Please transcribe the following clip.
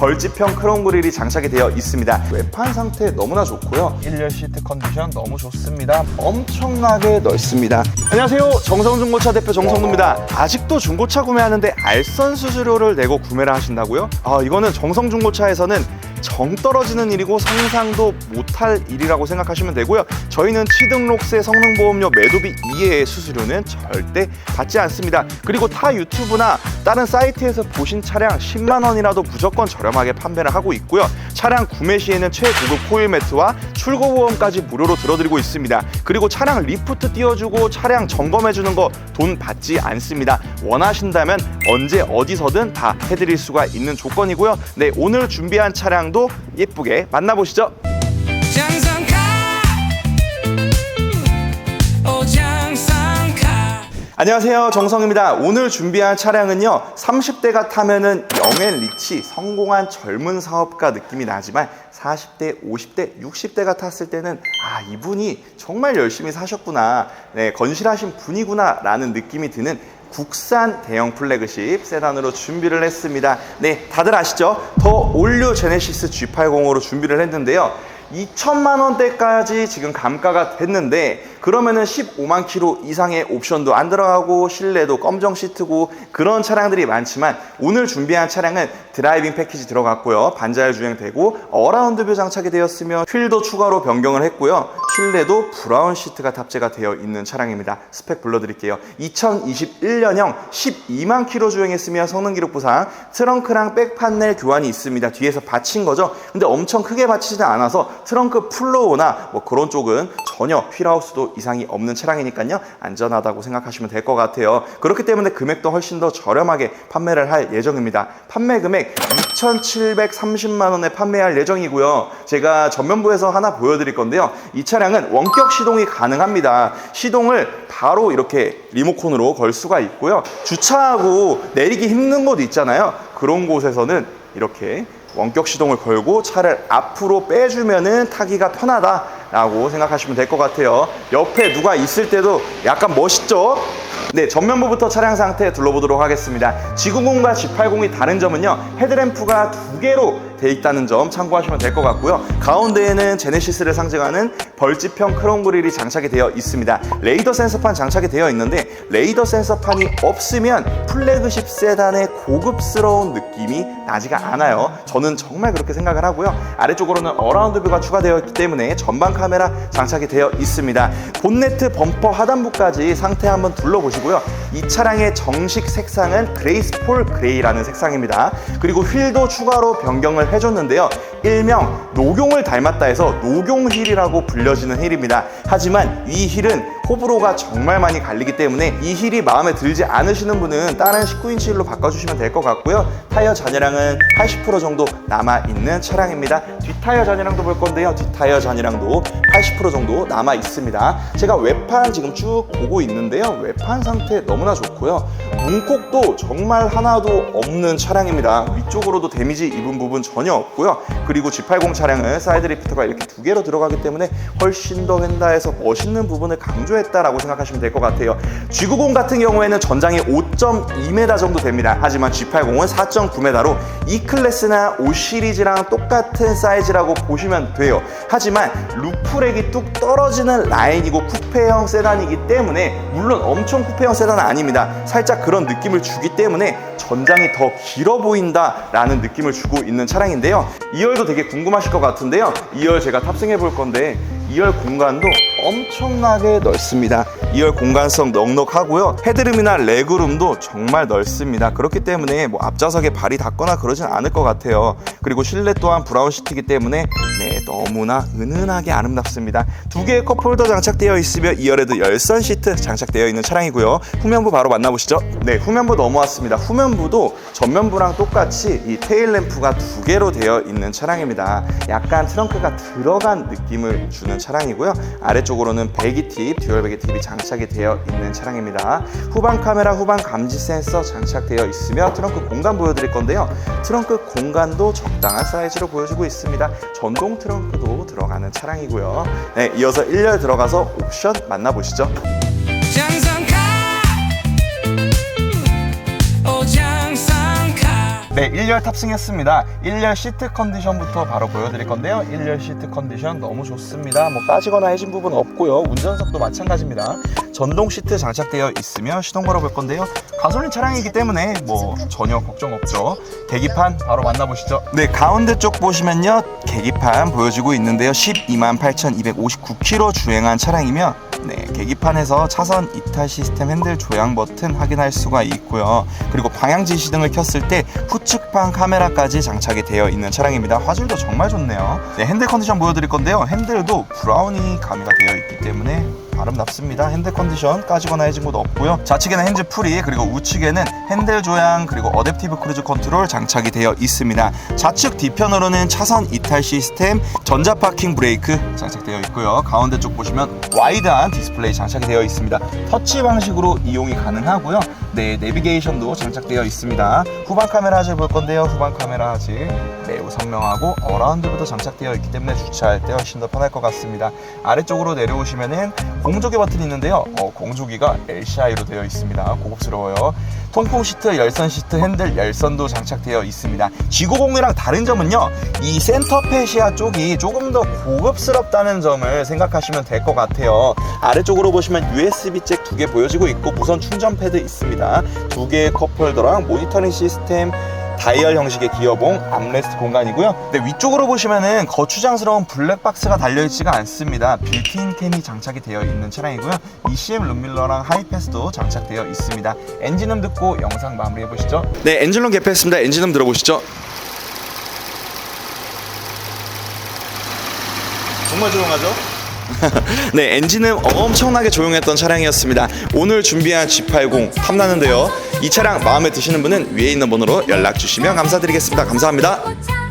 벌집형 크롬 그릴이 장착이 되어 있습니다. 외판 상태 너무나 좋고요. 1열 시트 컨디션 너무 좋습니다. 엄청나게 넓습니다. 안녕하세요. 정성중고차 대표 정성두입니다. 아직도 중고차 구매하는데 알선 수수료를 내고 구매를 하신다고요? 아, 이거는 정성중고차에서는 정 떨어지는 일이고 상상도 못할 일이라고 생각하시면 되고요. 저희는 취등록세, 성능보험료, 매도비 이외의 수수료는 절대 받지 않습니다. 그리고 타 유튜브나 다른 사이트에서 보신 차량 10만 원이라도 무조건 저렴하게 판매를 하고 있고요. 차량 구매 시에는 최고급 코일 매트와 출고 보험까지 무료로 들어드리고 있습니다. 그리고 차량 리프트 띄워주고 차량 점검해주는 거 돈 받지 않습니다. 원하신다면 언제 어디서든 다 해드릴 수가 있는 조건이고요. 네, 오늘 준비한 차량도 예쁘게 만나보시죠. 안녕하세요. 정성입니다. 오늘 준비한 차량은요 30대가 타면은 영앤 리치 성공한 젊은 사업가 느낌이 나지만 40대 50대 60대가 탔을 때는 아 이분이 정말 열심히 사셨구나. 네 건실하신 분이구나 라는 느낌이 드는 국산 대형 플래그십 세단으로 준비를 했습니다. 네 다들 아시죠? 더 올류 제네시스 G80으로 준비를 했는데요. 2천만 원대까지 지금 감가가 됐는데 그러면은 15만 킬로 이상의 옵션도 안 들어가고 실내도 검정 시트고 그런 차량들이 많지만 오늘 준비한 차량은 드라이빙 패키지 들어갔고요. 반자율 주행되고 어라운드 뷰 장착이 되었으며 휠도 추가로 변경을 했고요 실내도 브라운 시트가 탑재가 되어 있는 차량입니다. 스펙 불러드릴게요. 2021년형 12만 킬로 주행했으며 성능 기록 부상 트렁크랑 백 판넬 교환이 있습니다. 뒤에서 받친 거죠? 근데 엄청 크게 받치지는 않아서 트렁크 플로우나 뭐 그런 쪽은 전혀 휠하우스도 이상이 없는 차량이니까요. 안전하다고 생각하시면 될 것 같아요. 그렇기 때문에 금액도 훨씬 더 저렴하게 판매를 할 예정입니다. 판매 금액 2,730만 원에 판매할 예정이고요. 제가 전면부에서 하나 보여드릴 건데요. 이 차량은 원격 시동이 가능합니다. 시동을 바로 이렇게 리모컨으로 걸 수가 있고요. 주차하고 내리기 힘든 곳 있잖아요. 그런 곳에서는 이렇게 원격 시동을 걸고 차를 앞으로 빼주면은 타기가 편하다라고 생각하시면 될 것 같아요. 옆에 누가 있을 때도 약간 멋있죠? 네, 전면부부터 차량 상태 둘러보도록 하겠습니다. G90과 G80이 다른 점은요, 헤드램프가 두 개로 돼 있다는 점 참고하시면 될 것 같고요. 가운데에는 제네시스를 상징하는 벌집형 크롬 그릴이 장착이 되어 있습니다. 레이더 센서판 장착이 되어 있는데 레이더 센서판이 없으면 플래그십 세단의 고급스러운 느낌이 나지가 않아요. 저는 정말 그렇게 생각을 하고요. 아래쪽으로는 어라운드 뷰가 추가되어 있기 때문에 전방 카메라 장착이 되어 있습니다. 본네트 범퍼 하단부까지 상태 한번 둘러보시고요. 이 차량의 정식 색상은 그레이스폴 그레이라는 색상입니다. 그리고 휠도 추가로 변경을 해줬는데요. 일명 녹용을 닮았다 해서 녹용 휠이라고 불려지는 힐입니다. 하지만 이 힐은 호불호가 정말 많이 갈리기 때문에 이 힐이 마음에 들지 않으시는 분은 다른 19인치 힐로 바꿔주시면 될 것 같고요. 타이어 잔여량은 80% 정도 남아있는 차량입니다. 뒷타이어 잔여량도 볼 건데요. 뒷타이어 잔여량도 80% 정도 남아 있습니다. 제가 외판 지금 쭉 보고 있는데요. 외판 상태 너무나 좋고요. 문콕도 정말 하나도 없는 차량입니다. 위쪽으로도 데미지 입은 부분 전혀 없고요. 그리고 G80 차량은 사이드 리프트가 이렇게 두 개로 들어가기 때문에 훨씬 더 휀다에서 멋있는 부분을 강조 했다라고 생각하시면 될 것 같아요. G90 같은 경우에는 전장이 5.2m 정도 됩니다. 하지만 G80은 4.9m로 E 클래스나 5 시리즈랑 똑같은 사이즈라고 보시면 돼요. 하지만 루프렉이 뚝 떨어지는 라인이고 쿠페형 세단이기 때문에 물론 엄청 쿠페형 세단은 아닙니다. 살짝 그런 느낌을 주기 때문에 전장이 더 길어 보인다라는 느낌을 주고 있는 차량인데요. 2열도 되게 궁금하실 것 같은데요. 2열 제가 탑승해 볼 건데 2열 공간도 엄청나게 넓습니다. 2열 공간성 넉넉하고요. 헤드룸이나 레그룸도 정말 넓습니다. 그렇기 때문에 뭐 앞좌석에 발이 닿거나 그러진 않을 것 같아요. 그리고 실내 또한 브라운 시트이기 때문에 네, 너무나 은은하게 아름답습니다. 두 개의 컵홀더 장착되어 있으며 2열에도 열선 시트 장착되어 있는 차량이고요. 후면부 바로 만나보시죠. 네, 후면부 넘어왔습니다. 후면부도 전면부랑 똑같이 이 테일 램프가 두 개로 되어 있는 차량입니다. 약간 트렁크가 들어간 느낌을 주는 차량이고요. 아래쪽으로는 배기 팁, 듀얼 배기 팁이 장착이 되어 있는 차량입니다. 후방 카메라, 후방 감지 센서 장착되어 있으며 트렁크 공간 보여드릴 건데요. 트렁크 공간도 적당한 사이즈로 보여주고 있습니다. 전동 트렁크도 들어가는 차량이고요. 네, 이어서 1열 들어가서 옵션 만나보시죠. 네, 1열 탑승했습니다. 1열 시트 컨디션부터 바로 보여드릴 건데요. 1열 시트 컨디션 너무 좋습니다. 뭐 까지거나 해진 부분 없고요. 운전석도 마찬가지입니다. 전동 시트 장착되어 있으며 시동 걸어볼 건데요. 가솔린 차량이기 때문에 뭐 전혀 걱정 없죠. 계기판 바로 만나보시죠. 네, 가운데 쪽 보시면요. 계기판 보여지고 있는데요. 12만 8,259km 주행한 차량이며 네, 계기판에서 차선 이탈 시스템 핸들 조향 버튼 확인할 수가 있고요. 그리고 방향 지시등을 켰을 때 후측방 카메라까지 장착이 되어 있는 차량입니다. 화질도 정말 좋네요. 네, 핸들 컨디션 보여드릴 건데요. 핸들도 브라우니 가미가 되어 있기 때문에 아름답습니다. 핸들 컨디션 까지거나 해진 곳 없고요. 좌측에는 핸즈 프리 그리고 우측에는 핸들 조향 그리고 어댑티브 크루즈 컨트롤 장착이 되어 있습니다. 좌측 뒤편으로는 차선 이탈 시스템, 전자 파킹 브레이크 장착되어 있고요. 가운데 쪽 보시면 와이드한 디스플레이 장착이 되어 있습니다. 터치 방식으로 이용이 가능하고요. 네, 내비게이션도 장착되어 있습니다. 후방 카메라 화질 볼 건데요. 후방 카메라 화질 매우 선명하고 어라운드부터 장착되어 있기 때문에 주차할 때 훨씬 더 편할 것 같습니다. 아래쪽으로 내려오시면은 공 조기 버튼이 있는데요. 어, 공조기가 LCI로 되어 있습니다. 고급스러워요. 통풍 시트, 열선 시트, 핸들 열선도 장착되어 있습니다. G90이랑 다른 점은요. 이 센터 페시아 쪽이 조금 더 고급스럽다는 점을 생각하시면 될 것 같아요. 아래쪽으로 보시면 USB 잭 두 개 보여지고 있고 무선 충전 패드 있습니다. 두 개의 컵홀더랑 모니터링 시스템 다이얼 형식의 기어봉, 암레스트 공간이고요. 네, 위쪽으로 보시면은 거추장스러운 블랙박스가 달려있지가 않습니다. 빌트인 캠이 장착이 되어 있는 차량이고요. ECM 룸밀러랑 하이패스도 장착되어 있습니다. 엔진음 듣고 영상 마무리해 보시죠. 네, 엔진룸 개폐했습니다. 엔진음 들어보시죠. 정말 조용하죠? 네, 엔진은 엄청나게 조용했던 차량이었습니다. 오늘 준비한 G80 탐나는데요. 이 차량 마음에 드시는 분은 위에 있는 번호로 연락 주시면 감사드리겠습니다. 감사합니다. 참